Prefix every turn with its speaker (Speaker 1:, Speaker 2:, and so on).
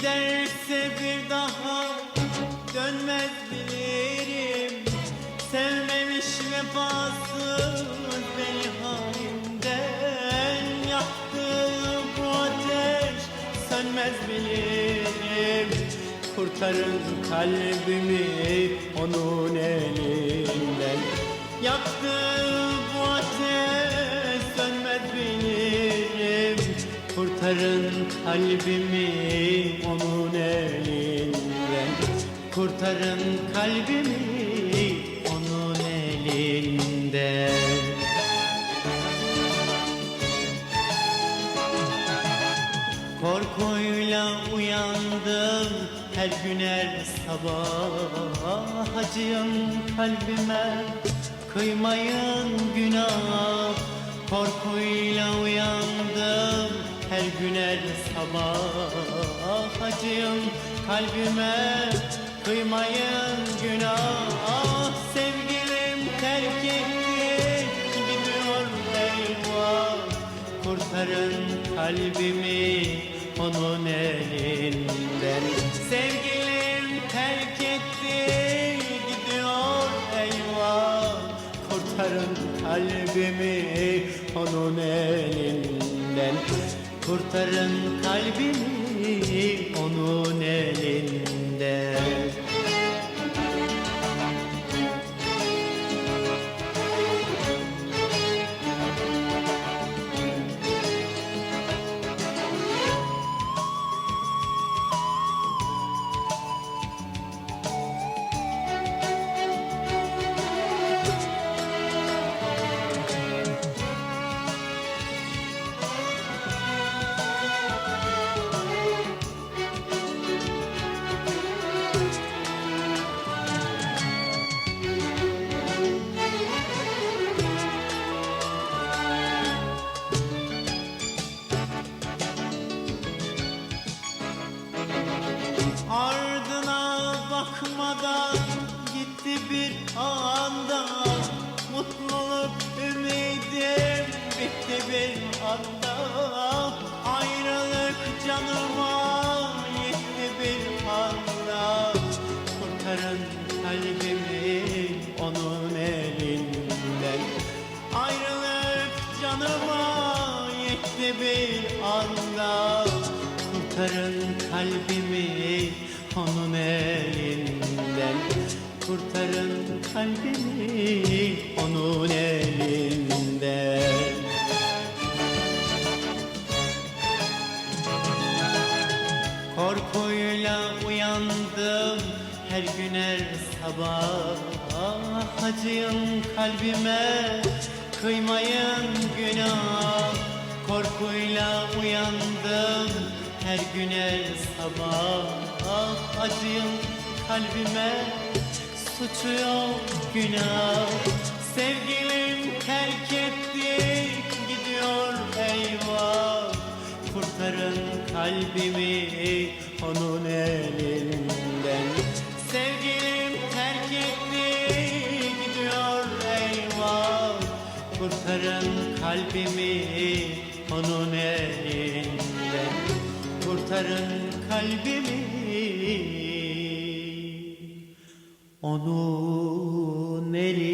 Speaker 1: Giderse bir daha dönmez bilirim. Sevmemiş vefasız beni halimden Yaktı. Bu ateş sönmez bilirim. Kurtarın kalbimi onun elinden. Yaktı Kurtarın kalbimi onun elinden Kurtarın kalbimi onun elinden Korkuyla uyandım her gün her sabah. Acıyın kalbime kıymayın günah. Korkuyla uyandım her gün her sabah Acıyın kalbime kıymayın günah. Sevgilim terk etti gidiyor eyvah. Kurtarın kalbimi onun elinden. Sevgilim terk etti gidiyor eyvah. Kurtarın kalbimi onun elinden Kurtarın kalbimi onun elinden bakmadan gitti bir anda. Mutluluk ümidim bitti bir anda. Ayrılık canıma yetti bir anda. Kurtarın kalbimi onun elinden. Ayrılık canıma yetti bir anda. Kurtarın kalbimi onun elinden. Kurtarın kalbimi onun elinden. Korkuyla uyandım her gün her sabah. Acıyın kalbime kıymayın günah. Korkuyla uyandım her gün her sabah Acıyın kalbime suçu günah. Sevgilim terk etti gidiyor eyvah. Kurtarın kalbimi onun elinden Kurtarın kalbimi onun elinden